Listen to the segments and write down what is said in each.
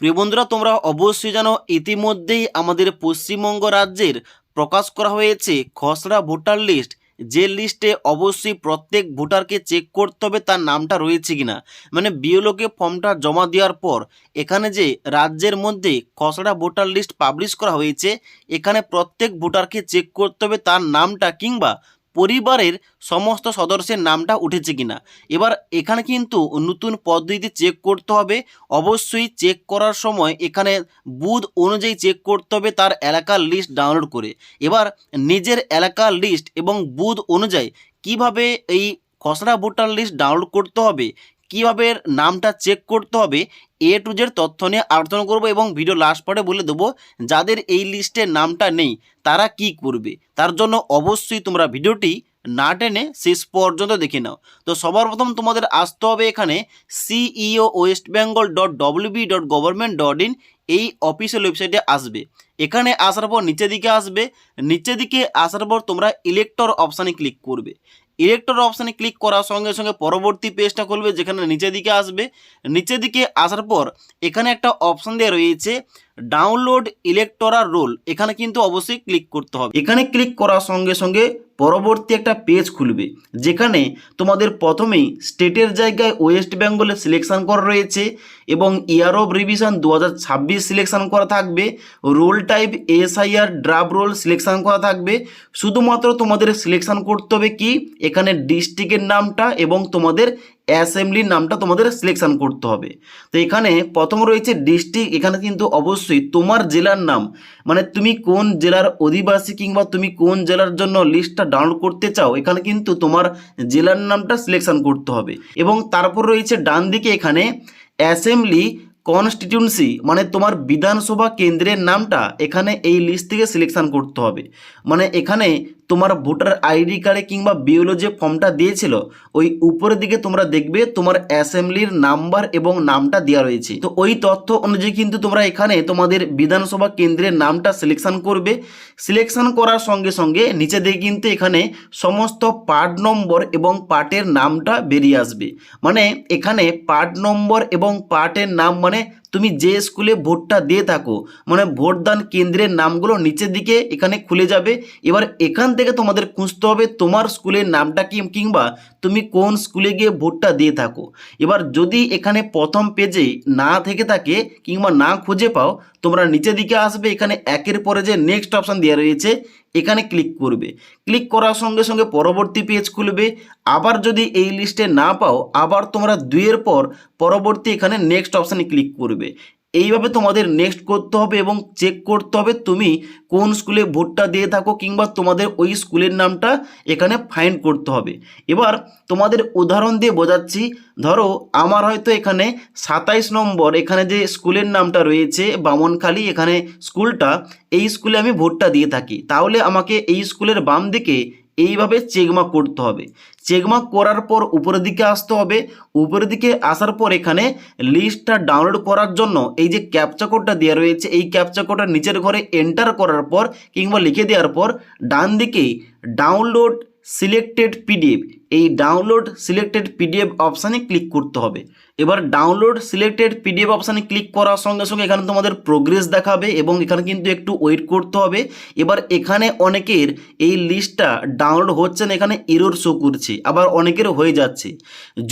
প্রিয় বন্ধুরা, তোমরা অবশ্যই জানো, ইতিমধ্যেই আমাদের পশ্চিমবঙ্গ রাজ্যের প্রকাশ করা হয়েছে খসড়া ভোটার লিস্ট। যে লিস্টে অবশ্যই প্রত্যেক ভোটারকে চেক করতে হবে, তার নামটা রয়েছে কিনা। মানে বিএলওকে ফর্মটা জমা দেওয়ার পর, এখানে যে রাজ্যের মধ্যে খসড়া ভোটার লিস্ট পাবলিশ করা হয়েছে, এখানে প্রত্যেক ভোটারকে চেক করতে হবে, তার নামটা কিংবা পরিবারের সমস্ত সদস্যের নামটা উঠেছে কিনা। এবার এখানে কিন্তু নতুন পদ্ধতিতে চেক করতে হবে। অবশ্যই চেক করার সময় এখানে বুথ অনুযায়ী চেক করতে হবে তার এলাকার লিস্ট ডাউনলোড করে। এবার নিজের এলাকার লিস্ট এবং বুথ অনুযায়ী কীভাবে এই খসড়া ভোটার লিস্ট ডাউনলোড করতে হবে? কীভাবে নামটা চেক করতে হবে এ টু জেড তথ্য নিয়ে আলোচনা করব এবং ভিডিও লাস্ট পরে বলে দেবো যাদের এই লিস্টে নামটা নেই, তারা কি করবে? তার জন্য অবশ্যই তোমরা ভিডিওটি না টেনে শেষ পর্যন্ত দেখে নাও। তো সবার প্রথম তোমাদের আসতে হবে এখানে CEO West Bengal dot WB dot government dot in এই অফিসিয়াল ওয়েবসাইটে আসবে। এখানে আসার পর নিচের দিকে আসবে, নিচের দিকে আসার পর তোমরা ইলেক্টর অপশানে ক্লিক করবে। ইলেক্টর অপশানে ক্লিক করার সঙ্গে সঙ্গে পরবর্তী পেজটা খুলবে, যেখানে নিচের দিকে আসবে। নিচের দিকে আসার পর এখানে একটা অপশান দেওয়া রয়েছে ডাউনলোড ইলেকটোরাল রোল এখানে কিন্তু অবশ্যই ক্লিক করতে হবে। এখানে ক্লিক করার সঙ্গে সঙ্গে পরবর্তী একটা পেজ খুলবে, যেখানে তোমাদের প্রথমেই স্টেটের জায়গায় ওয়েস্ট বেঙ্গলে সিলেকশান করা রয়েছে এবং ইয়ার অফ রিভিশন দু সিলেকশন করা থাকবে roll type SIR draft roll selection করা থাকবে, শুধুমাত্র তোমাদের সিলেকশান করতে হবে কি? এখানে ডিস্ট্রিক্টের নামটা এবং তোমাদের অ্যাসেম্বলির নামটা তোমাদের সিলেকশান করতে হবে। তো এখানে প্রথম রয়েছে ডিস্ট্রিক্ট এখানে কিন্তু অবশ্যই তোমার জেলার নাম মানে তুমি কোন জেলার অধিবাসী কিংবা তুমি কোন জেলার জন্য লিস্টটা ডাউনলোড করতে চাও, এখানে কিন্তু তোমার জেলার নামটা সিলেকশান করতে হবে। এবং তারপর রয়েছে ডান দিকে এখানে অ্যাসেম্বলি কনস্টিটিউন্সি মানে তোমার বিধানসভা কেন্দ্রের নামটা এখানে এই লিস্ট থেকে সিলেকশান করতে হবে। মানে এখানে তোমার ভোটার আইডি কার্ডে কিংবা বিওলো যে ফর্মটা দিয়েছিল, ওই উপরের দিকে তোমরা দেখবে তোমার অ্যাসেম্বলির নাম্বার এবং নামটা দেওয়া রয়েছে। তো ওই তথ্য অনুযায়ী কিন্তু তোমরা এখানে তোমাদের বিধানসভা কেন্দ্রের নামটা সিলেকশন করবে। সিলেকশন করার সঙ্গে সঙ্গে নিচে দিয়ে কিন্তু এখানে সমস্ত পার্ট নম্বর এবং পার্টের নামটা বেরিয়ে আসবে। মানে এখানে পার্ট নম্বর এবং পার্টের নাম মানে তুমি যে স্কুলে ভোটটা দিয়ে থাকো মানে ভোটদান কেন্দ্রের নামগুলো নিচের দিকে এখানে খুলে যাবে। এবার এখান থেকে তোমাদের খুঁজতে হবে তোমার স্কুলের নামটা কি কিংবা তুমি কোন স্কুলে গিয়ে ভোটটা দিয়ে থাকো। এবার যদি এখানে প্রথম পেজে না থেকে থাকে কিংবা না খুঁজে পাও তোমরা নিচে দিকে আসবে, এখানে একের পরে যে নেক্সট অপশান দেওয়া রয়েছে, এখানে ক্লিক করবে। ক্লিক করার সঙ্গে সঙ্গে পরবর্তী পেজ খুলবে। আবার যদি এই লিস্টে না পাও, আবার তোমরা দুয়ের পর পরবর্তী এখানে নেক্সট অপশানে ক্লিক করবে। এইভাবে তোমাদের নেক্সট করতে হবে এবং চেক করতে হবে তুমি কোন স্কুলে ভোটটা দিয়ে থাকো কিংবা তোমাদের ওই স্কুলের নামটা এখানে ফাইন্ড করতে হবে। এবার তোমাদের উদাহরণ দিয়ে বোঝাচ্ছি। ধরো আমার হয়তো এখানে সাতাইশ নম্বর, এখানে যে স্কুলের নামটা রয়েছে, বামনখালি এখানে স্কুলটা এই স্কুলে আমি ভোটটা দিয়ে থাকি। তাহলে আমাকে এই স্কুলের বাম দিকে এইভাবে চেকমার্ক করতে হবে। চেকমার্ক করার পর উপরের দিকে আসতে হবে। উপরের দিকে আসার পর এখানে লিস্টটা ডাউনলোড করার জন্য এই যে ক্যাপচা কোডটা দেওয়া রয়েছে, এই ক্যাপচা কোডটা নিচের ঘরে এন্টার করার পর কিংবা লিখে দেওয়ার পর ডান দিকে ডাউনলোড সিলেক্টেড পিডিএফ এই ডাউনলোড সিলেক্টেড পিডিএফ অপশানে ক্লিক করতে হবে। এবার ডাউনলোড সিলেক্টেড পিডিএফ অপশানে ক্লিক করার সঙ্গে সঙ্গে এখানে তোমাদের প্রোগ্রেস দেখাবে এবং এখানে কিন্তু একটু ওয়েট করতে হবে। এবার এখানে অনেকের এই লিস্টটা ডাউনলোড হচ্ছে না, এখানে এরর শো করছে, আবার অনেকের হয়ে যাচ্ছে।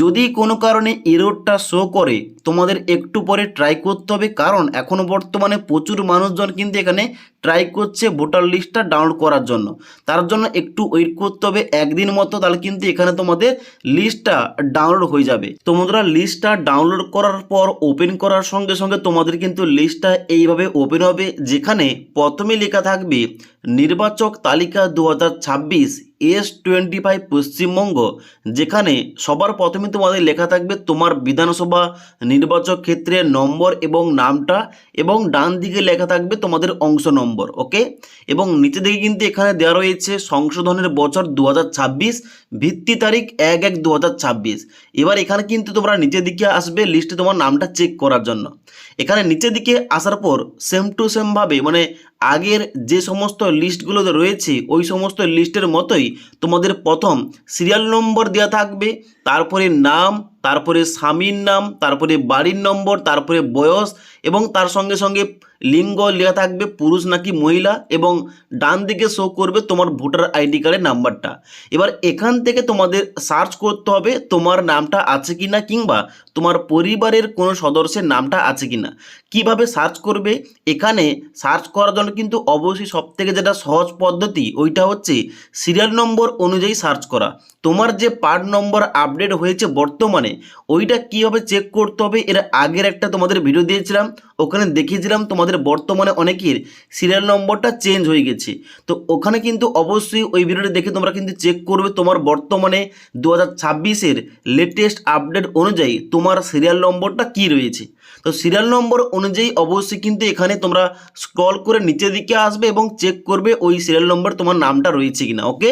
যদি কোনো কারণে এররটা শো করে, তোমাদের একটু পরে ট্রাই করতে হবে, কারণ এখনও বর্তমানে প্রচুর মানুষজন কিন্তু এখানে ট্রাই করছে ভোটার লিস্টটা ডাউনলোড করার জন্য। তার জন্য একটু ওয়েট করতে হবে, একদিন মতো তাহলে কিন্তু এখানে তোমাদের লিস্টটা ডাউনলোড হয়ে যাবে। তো বন্ধুরা লিস্টটা ডাউনলোড করার পর ওপেন করার সঙ্গে সঙ্গে তোমাদের কিন্তু লিস্টটা এইভাবে ওপেন হবে, যেখানে প্রথমে লেখা থাকবে, নির্বাচক তালিকা দু হাজার ছাব্বিশ এস টোয়েন্টি ফাইভ পশ্চিমবঙ্গ, যেখানে সবার প্রথমে তোমাদের লেখা থাকবে তোমার বিধানসভা নির্বাচক ক্ষেত্রের নম্বর এবং নামটা এবং ডান দিকে লেখা থাকবে তোমাদের অংশ নম্বর, ওকে? এবং নিচে দিকে কিন্তু এখানে দেওয়া রয়েছে সংশোধনের বছর দু হাজার ছাব্বিশ, ভিত্তি তারিখ এক এক দু এবার এখানে কিন্তু তোমরা নিচের দিকে আসবে লিস্টে তোমার নামটা চেক করার জন্য। এখানে নিচের দিকে আসার পর সেম টু সেমভাবে মানে আগের যে সমস্ত লিস্টগুলো রয়েছে, ওই সমস্ত লিস্টের মতোই তোমাদের প্রথম সিরিয়াল নম্বর দেওয়া থাকবে। তারপরে নাম, তারপরে স্বামীর নাম, তারপরে বাড়ির নম্বর, তারপরে বয়স এবং তার সঙ্গে সঙ্গে লিঙ্গ লেখা থাকবে পুরুষ নাকি মহিলা এবং ডান দিকে শো করবে তোমার ভোটার আইডি কার্ডের নাম্বারটা। এবার এখান থেকে তোমাদের সার্চ করতে হবে তোমার নামটা আছে কি না কিংবা তোমার পরিবারের কোনো সদস্যের নামটা আছে কি না কীভাবে সার্চ করবে? এখানে সার্চ করার জন্য কিন্তু অবশ্যই সবথেকে যেটা সহজ পদ্ধতি, ওইটা হচ্ছে সিরিয়াল নম্বর অনুযায়ী সার্চ করা। তোমার যে পার্ট নম্বর আপডেট হয়েছে বর্তমানে, ওইটা কীভাবে চেক করতে হবে এর আগের একটা তোমাদের ভিডিও দিয়েছিলাম, ওখানে দেখিয়েছিলাম তোমাদের বর্তমানে অনেকের সিরিয়াল নম্বরটা চেঞ্জ হয়ে গেছে। তো ওখানে কিন্তু অবশ্যই ওই ভিডিওটা দেখে তোমরা কিন্তু চেক করবে তোমার বর্তমানে দু হাজার লেটেস্ট আপডেট অনুযায়ী তোমার সিরিয়াল নম্বরটা কি রয়েছে। তো সিরিয়াল নম্বর অনুযায়ী অবশ্যই কিন্তু এখানে তোমরা স্ক্রল করে নিচের দিকে আসবে এবং চেক করবে ওই সিরিয়াল নম্বর তোমার নামটা রয়েছে কিনা ওকে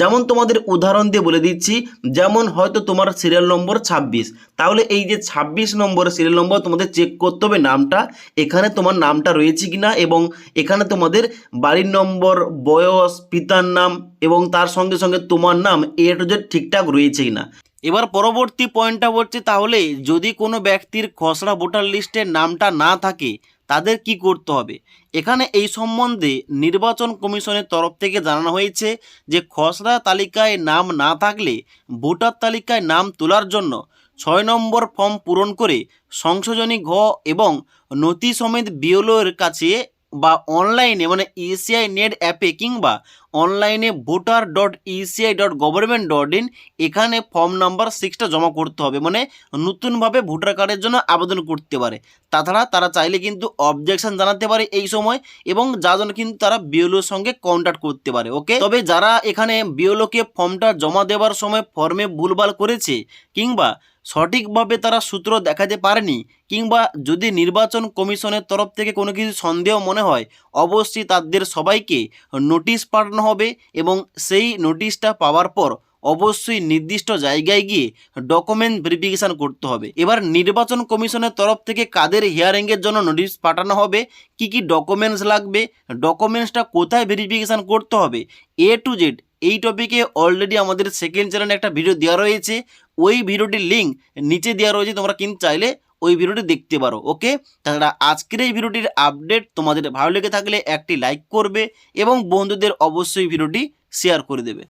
যেমন তোমাদের উদাহরণ দিয়ে বলে দিচ্ছি, যেমন হয়তো তোমার সিরিয়াল নম্বর ছাব্বিশ, তাহলে এই যে ছাব্বিশ নম্বর সিরিয়াল নম্বর তোমাদের চেক করতে হবে নামটা, এখানে তোমার নামটা রয়েছে কিনা এবং এখানে তোমাদের বাড়ির নম্বর বয়স, পিতার নাম এবং তার সঙ্গে সঙ্গে তোমার নাম এ টু জেড ঠিকঠাক রয়েছে কিনা। এবার পরবর্তী পয়েন্টটা হচ্ছে তাহলে যদি কোনো ব্যক্তির খসড়া ভোটার লিস্টের নামটা না থাকে, তাদের কি করতে হবে? এখানে এই সম্বন্ধে নির্বাচন কমিশনের তরফ থেকে জানানো হয়েছে যে খসড়া তালিকায় নাম না থাকলে ভোটার তালিকায় নাম তোলার জন্য ছয় নম্বর ফর্ম পূরণ করে সংশোধনী ঘ এবং নথি সমেত বিওলোর কাছে বা অনলাইনে মানে ইসিআই নেট অ্যাপে কিংবা অনলাইনে voter dot ECI dot government dot in এখানে ফর্ম নাম্বার সিক্সটা জমা করতে হবে। মানে নতুনভাবে ভোটার কার্ডের জন্য আবেদন করতে পারে। তাছাড়া তারা চাইলে কিন্তু অবজেকশন জানাতে পারে এই সময় এবং যার জন্য কিন্তু তারা বিওলোর সঙ্গে কন্ট্যাক্ট করতে পারে ওকে তবে যারা এখানে বিওলোকে ফর্মটা জমা দেওয়ার সময় ফর্মে ভুলভাল করেছে কিংবা সঠিকভাবে তারা সূত্র দেখাতে পারেনি কিংবা যদি নির্বাচন কমিশনের তরফ থেকে কোনো কিছু সন্দেহ মনে হয়, অবশ্যই তাদের সবাইকে নোটিশ পাঠানো হবে এবং সেই নোটিশটা পাওয়ার পর অবশ্যই নির্দিষ্ট জায়গায় গিয়ে ডকুমেন্ট ভেরিফিকেশান করতে হবে। এবার নির্বাচন কমিশনের তরফ থেকে কাদের হিয়ারিংয়ের জন্য নোটিশ পাঠানো হবে, কি কি ডকুমেন্টস লাগবে ডকুমেন্টসটা কোথায় ভেরিফিকেশান করতে হবে এ টু জেড এই টপিকে অলরেডি আমাদের সেকেন্ড চ্যানেলে একটা ভিডিও দেওয়া রয়েছে। ওই ভিডিওটির লিঙ্ক নিচে দেওয়া রয়েছে, তোমরা কিন্তু চাইলে ওই ভিডিওটি দেখতে পারো ওকে তাছাড়া আজকের এই ভিডিওটির আপডেট তোমাদের ভালো লেগে থাকলে একটি লাইক করবে এবং বন্ধুদের অবশ্যই ভিডিওটি শেয়ার করে দেবে।